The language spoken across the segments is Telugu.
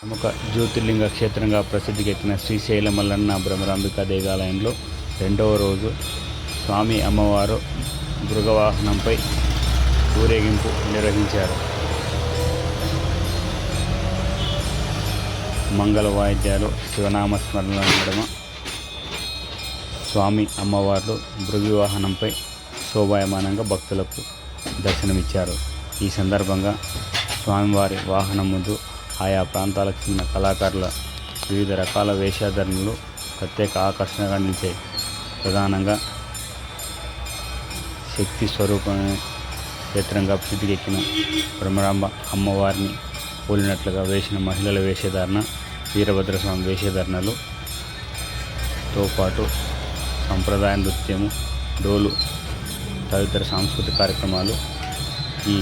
ప్రముఖ జ్యోతిర్లింగ క్షేత్రంగా ప్రసిద్ధికెక్కిన శ్రీశైల మల్లన్న భ్రమరాంబిక దేవాలయంలో రెండవ రోజు స్వామి అమ్మవారు మృగవాహనంపై ఊరేగింపు నిర్వహించారు. మంగళ వాయిద్యాలు శివనామ స్మరణల నడుమ స్వామి అమ్మవార్లు మృగవాహనంపై శోభాయమానంగా భక్తులకు దర్శనమిచ్చారు. ఈ సందర్భంగా స్వామివారి వాహనం ముందు ఆయా ప్రాంతాలకు చెందిన కళాకారుల వివిధ రకాల వేషధారణలు ప్రత్యేక ఆకర్షణగా నిలిచాయి. ప్రధానంగా శక్తి స్వరూపమే క్షేత్రంగా ప్రసిద్ధికెక్కిన బ్రహ్మరాంబ అమ్మవారిని పోలినట్లుగా వేసిన మహిళల వేషధారణ వీరభద్రస్వామి వేషధారణలు తోపాటు సంప్రదాయ నృత్యము డోలు తదితర సాంస్కృతిక కార్యక్రమాలు ఈ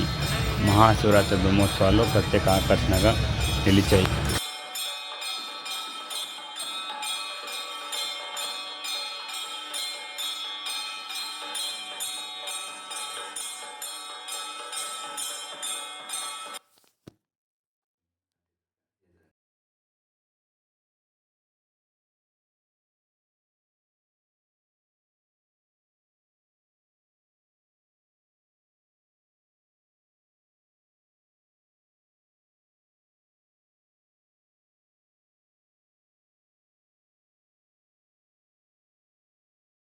మహాశివరాత్రి బ్రహ్మోత్సవాల్లో ప్రత్యేక ఆకర్షణగా నిలిచాయి